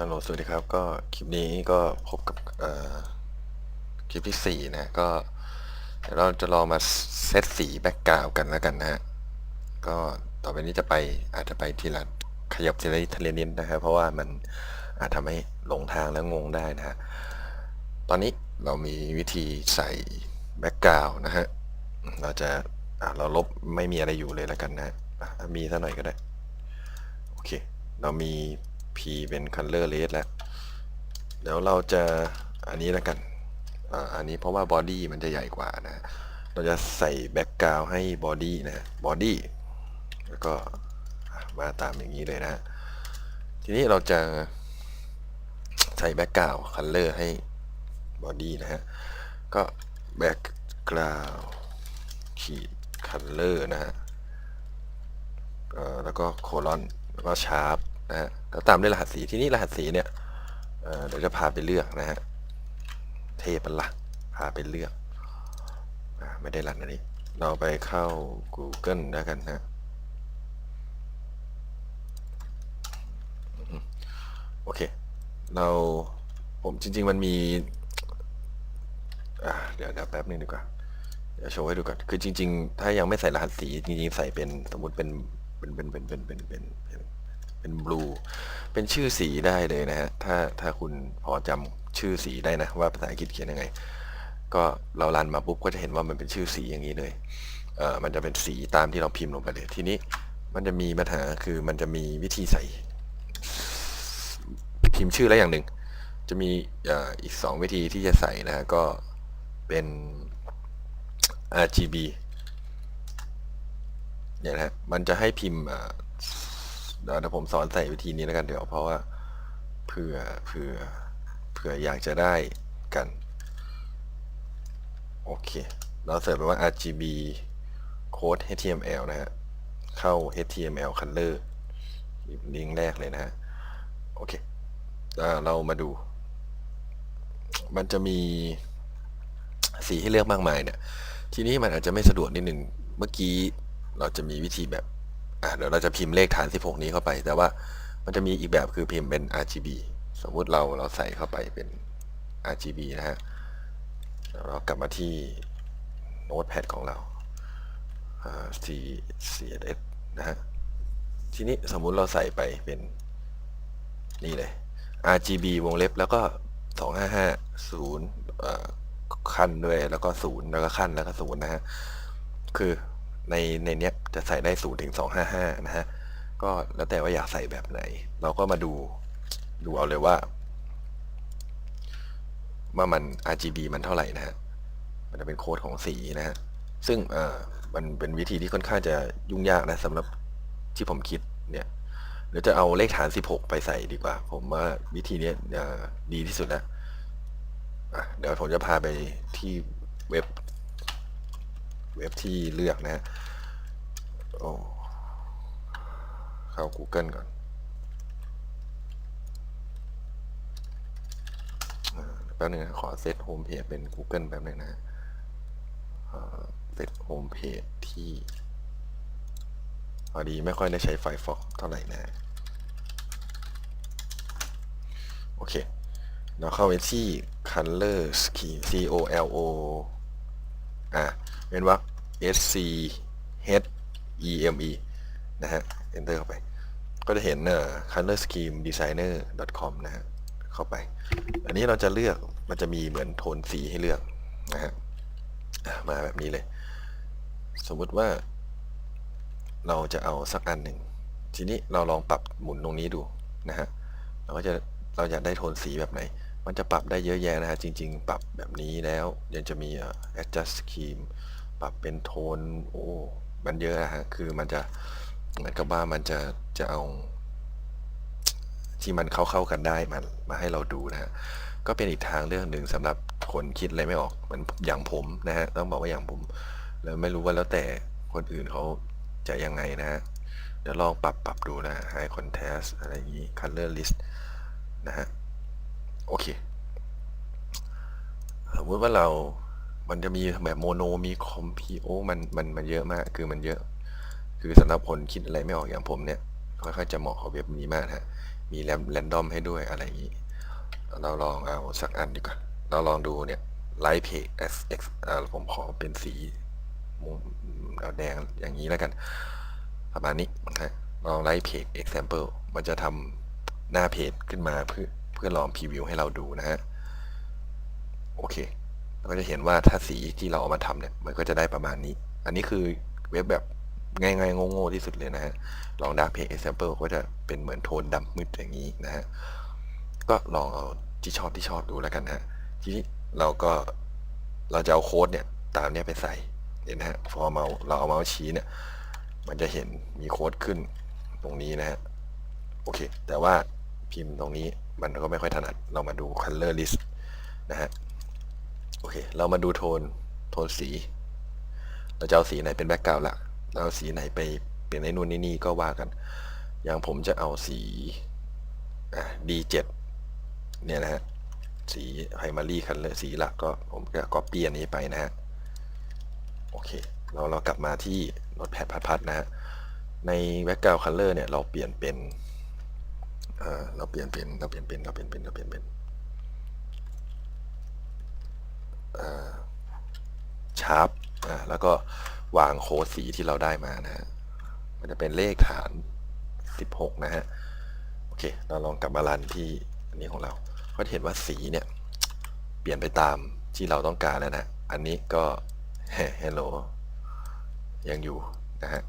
ฮัลโหลสวัสดีครับ ก็คลิปนี้ก็พบกับคลิปที่สี่นะก็เดี๋ยวเราจะลองมาเซตสีแบ็กกราวกันแล้วกันนะฮะก็ต่อไปนี้จะไปอาจจะไปทีละขยับทีละนิดทีลนิดนะครับ เพราะว่ามันอาจทำให้หลงทางแล้วงงได้นะฮะตอนนี้เรามีวิธีใส่แบ็กกราวนะฮะเราจะเราลบไม่มีอะไรอยู่เลยแล้วกันนะฮะมีสักหน่อยก็ได้โอเค เรามี P เป็น color red แล้วเดี๋ยวเราจะอันนี้แล้วกันอ่าอันนี้เพราะว่า body มันจะใหญ่กว่านะ เราจะใส่ background ให้ body นะ body แล้วก็มาตามอย่างนี้เลยนะ ทีนี้เราจะใส่ background color ให้ body นะฮะ ก็ background ขีด color นะฮะแล้วก็โคลอนแล้วก็ชาร์ป นะฮะแล้วตามด้วยรหัสสีที่นี่รหัสสีเนี่ยเเดี๋ยวจะพาไปเลือกนะฮะเทปะละพาไปเลือกอไม่ได้รันอันนี้ เราไปเข้า Google แล้วกันนะโอเค เราผมจริง ๆ มันมีเดี๋ยวเดี๋ยวแป๊บนึงดีกว่า เดี๋ยวโชว์ให้ดูก่อน คือจริง ๆ ถ้ายังไม่ใส่รหัสสี จริง ๆ ใส่เป็นสมมุติเป็นเป็นเป็นเป็นเป็นเป็นเป็น เป็นบลูเป็นชื่อสีได้เลยนะฮะถ้าถ้าคุณพอจำชื่อสีได้นะว่าภาษาอังกฤษเขียนยังไง ก็เรารันมาปุ๊บก็จะเห็นว่ามันเป็นชื่อสีอย่างนี้เลยเอ่อมันจะเป็นสีตามที่เราพิมพ์ลงไปเลยทีนี้มันจะมีปัญหาคือมันจะมีวิธีใส่ พิมพ์ชื่อแล้วอย่างหนึ่งจะมีอ่อีกสองวิธีที่จะใส่นะฮะก็เป็น RGB เนี่ยนะฮะมันจะให้พิมพ์อ่ เดี๋ยวผมสอนใส่วิธีนี้แล้วกันเดี๋ยวเพราะว่าเผื่อเผื่อเผื่ออยากจะได้กัน โอเค เราเสิร์ชไปว่า RGB code HTML นะฮะ เข้า HTML color ลิงก์แรกเลยนะฮะ โอเคอ่าเรามาดู มันจะมีสีให้เลือกมากมายเนี่ย ทีนี้มันอาจจะไม่สะดวกนิดหนึ่ง เมื่อกี้เราจะมีวิธีแบบ เดี๋ยวเราจะพิมพ์เลขฐาน 16 นี้เข้าไป แต่ว่ามันจะมีอีกแบบคือพิมพ์เป็น RGB สมมุติเราเราใส่เข้าไปเป็น RGB นะฮะเรากลับมาที่โน้ตแพดของเรา C CSS นะฮะ ทีนี้สมมุติเราใส่ไปเป็นนี่เลย RGB วงเล็บแล้วก็ 2550 ขั้นด้วย แล้วก็ศูนย์แล้วก็ขั้นแล้วก็ศูนย์นะฮะ คือ ในในเนี้ยจะใส่ได้ศูถึงสองห้าห้านะฮะ ก็แล้วแต่ว่าอยากใส่แบบไหน เราก็มาดูดูเอาเลยว่า ว่ามัน RGB มันเท่าไหร่นะฮะ มันจะเป็นโค้ดของสีนะฮะ ซึ่งเอ่อมันเป็นวิธีที่ค่อนข้างจะยุ่งยากนะสำหรับที่ผมคิดเนี่ยเดี๋ยวจะเอาเลขฐาน 16 ไปใส่ดีกว่า ผมว่าวิธีนี้ดีที่สุดแล้วอะเดี๋ยวผมจะพาไปที่เว็บ เว็บที่เลือกนะฮะโอ้เข้า Google ก่อนอแป๊บนึงนะขอเซตโฮมเพจเป็น Google แป๊บนึงนะเซตโฮมเพจที่พอดีไม่ค่อยได้ใช้ Firefox เท่าไหร่นะโอเคเราเข้าไปที่ color scheme C O L O อะเป็นว่า S C H E M E นะฮะ enter เข้าไป ก็จะเห็นเอ่อ color scheme designer com นะฮะ เข้าไป อันนี้เราจะเลือก มันจะมีเหมือนโทนสีให้เลือกนะฮะอะมาแบบนี้เลย สมมุติว่า เราจะเอาสักอันหนึ่ง ทีนี้เราลองปรับหมุนตรงนี้ดูนะฮะ เราก็จะ เราอยากได้โทนสีแบบไหน มันจะปรับได้เยอะแยะนะฮะจริง ๆ ปรับแบบนี้แล้ว ยังจะมี adjust scheme ปรับเป็นโทนโอ้มันเยอะนะฮะคือมันจะเหมือนกับว่ามันจะจะเอา ที่มันเข้าเข้ากันได้มามาให้เราดูนะฮะก็เป็นอีกทางเรื่องหนึ่งสำหรับคนคิดอะไรไม่ออกเหมือนอย่างผมนะฮะต้องบอกว่าอย่างผม แล้วไม่รู้ว่าแล้วแต่คนอื่นเขาจะยังไงนะฮะเดี๋ยวลองปรับปรับดูนะ high contrast อะไรอย่างนี้ color list นะฮะ โอเค สมมติว่าเรา มันจะมีแบบโมโน มีคอมพีโอ มัน มัน มันเยอะมาก คือมันเยอะ คือสำหรับคนคิดอะไรไม่ออกอย่างผมเนี่ย ค่อนข้างจะเหมาะกับเว็บนี้มากฮะ มีแรมแรนดอมให้ด้วยอะไรอย่างนี้ เราลองเอาสักอันดีกว่า เราลองดูเนี่ยไลท์เพจ SX อ่าผมขอเป็นสีม่วงแดงอย่างนี้แล้วกัน ประมาณนี้นะฮะลองไลท์เพจ example มันจะทำหน้าเพจขึ้นมาเพื่อ เพื่อลองพรีวิวให้เราดูนะฮะโอเคเราก็จะเห็นว่าถ้าสีที่เราเอามาทำเนี่ยมันก็จะได้ประมาณนี้ อันนี้คือเว็บแบบง่ายๆโง่ๆที่สุดเลยนะฮะ ลองดาร์กเพจ example ก็จะเป็นเหมือนโทนดำมืดอย่างนี้นะฮะ ก็ลองเอาที่ชอบที่ชอบดูแล้วกันฮะ ทีนี้เราก็เราจะเอาโค้ดเนี่ยตามเนี้ยไปใส่ เห็นนะฮะ พอเมาเราเอาเมาส์ชี้เนี่ย มันจะเห็นมีโค้ดขึ้นตรงนี้นะฮะ โอเค แต่ว่าพิมพ์ตรงนี้ มันก็ไม่ค่อยถนัด เรามาดู color list นะฮะ โอเค เรามาดูโทน โทนสี เราจะเอาสีไหนเป็นแบ็กกราวด์ลักเราเอาสีไหนไปเปลี่ยนในนู่นนี่นี่ก็ว่ากัน อย่างผมจะเอาสี อะ D7 เนี่ยนะฮะ สีไ r มารีคันเลอร์สีหลักก็ผมก็ก๊อปปี้อันนี้ไปนะฮะ โอเค เราเรากลับมาที่โน้ตแพดพัดๆนะฮะ ใน background color เนี่ย เราเปลี่ยนเป็น อ่อเราเปลี่ยนเป็นเราเปลี่ยนเป็นเราเปลี่ยนเป็นเราเปลี่ยนเป็นชาร์ปอ่าแล้วก็วางโค้ดสีที่เราได้มานะฮะมันจะเป็นเลขฐาน 16 นะฮะ โอเค เราลองกลับมารันที่อันนี้ของเรา ก็เห็นว่าสีเนี่ย เปลี่ยนไปตามที่เราต้องการแล้วนะ อันนี้ก็ hello ยังอยู่นะฮะ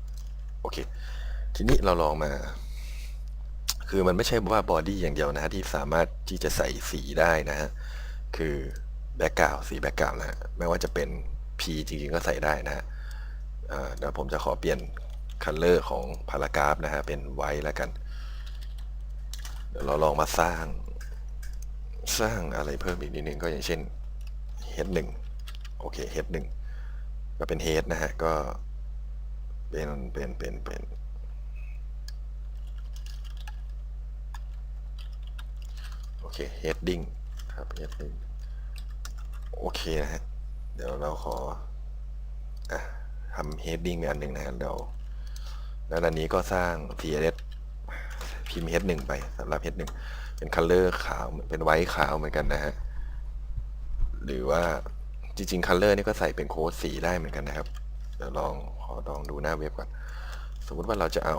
โอเค ทีนี้เราลองมา คือมันไม่ใช่ว่าบอดี้อย่างเดียวนะฮะที่สามารถที่จะใส่สีได้นะฮะคือแบ็กกราวสีแบ็กกราวนะฮะไม่ว่าจะเป็น P จริงๆก็ใส่ได้นะฮะเดี๋ยวผมจะขอเปลี่ยนคัลเลอร์ของพารากราฟนะฮะเป็นไวท์แล้วกัน เดี๋ยวเราลองมาสร้าง สร้างอะไรเพิ่มอีกนิดนึงก็อย่างเช่น head หนึ่งโอเค head หนึ่งก็เป็น head นะฮะก็เป็นเป็นเป็นเป็น อเค heading ครับ heading โอเคนะฮะ เดี๋ยวเราขออะทำ heading ไปอันหนึ่งนะฮะเดี๋ยวแล้วอันนี้ก็สร้าง CSS พิมพ์ h 1ไปสำหรับ head 1เป็น color ขาวเป็นไว้ขาวเหมือนกันนะฮะ หรือว่าจริงๆ color นี่ก็ใส่เป็นโค้ดสีได้เหมือนกันนะครับ เดี๋ยวลองขอลองดูหน้าเว็บก่อน สมมติว่าเราจะเอา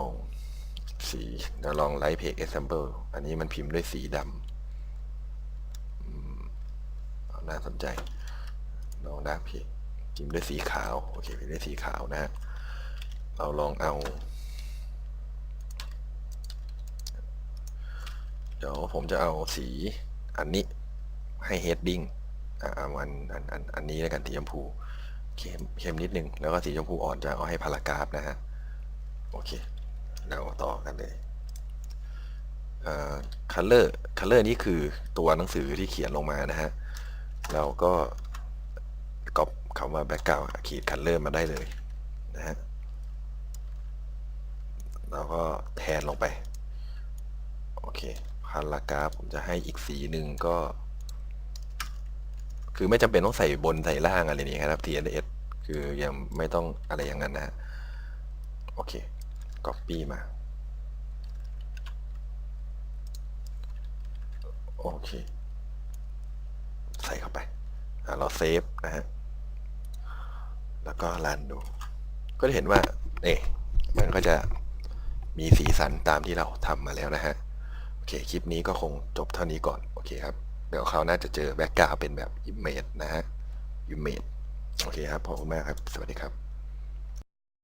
สีเดี๋ยวลองไลท์เพจ example อันนี้มันพิมพ์ด้วยสีดำอืม น่าสนใจ ลองดาร์กพจพิมพ์ด้วยสีขาว โอเคพิมพ์ด้วยสีขาวนะฮะ เราลองเอา เดี๋ยวผมจะเอาสีอันนี้ให้ heading อ่าอันอันอันอันนี้แล้วกันสีชมพูเข้มเข้มนิดนึง แล้วก็สีชมพูอ่อนจะเอาให้พารากราฟนะฮะ โอเค เราต่อกันเลยอ่า color color นี่คือตัวหนังสือที่เขียนลงมานะฮะ เราก็ก๊อปคำว่า background ขีด color มาได้เลยนะฮะเราก็แทนลงไป โอเคพารากราฟผมจะให้อีกสีหนึ่งก็ คือไม่จำเป็นต้องใส่บนใส่ล่างอะไรนี้ครับ TNS คือยังไม่ต้องอะไรอย่างนั้นนะ โอเค Copy มา โอเค ส่เข้าไปเราเซฟนะฮะแล้วก็รันดู ก็จะเห็นว่าเอ๊ะมันก็จะมีสีสันตามที่เราทำมาแล้วนะฮะโอเคคลิปนี้ก็คงจบเท่านี้ก่อนโอเคครับเดี๋ยวเขาน่าจะเจอแบ็กกราวเป็นแบบอิมเมจนะฮะอิมเมจโอเคครับขอบคุณมากครับ สวัสดีครับ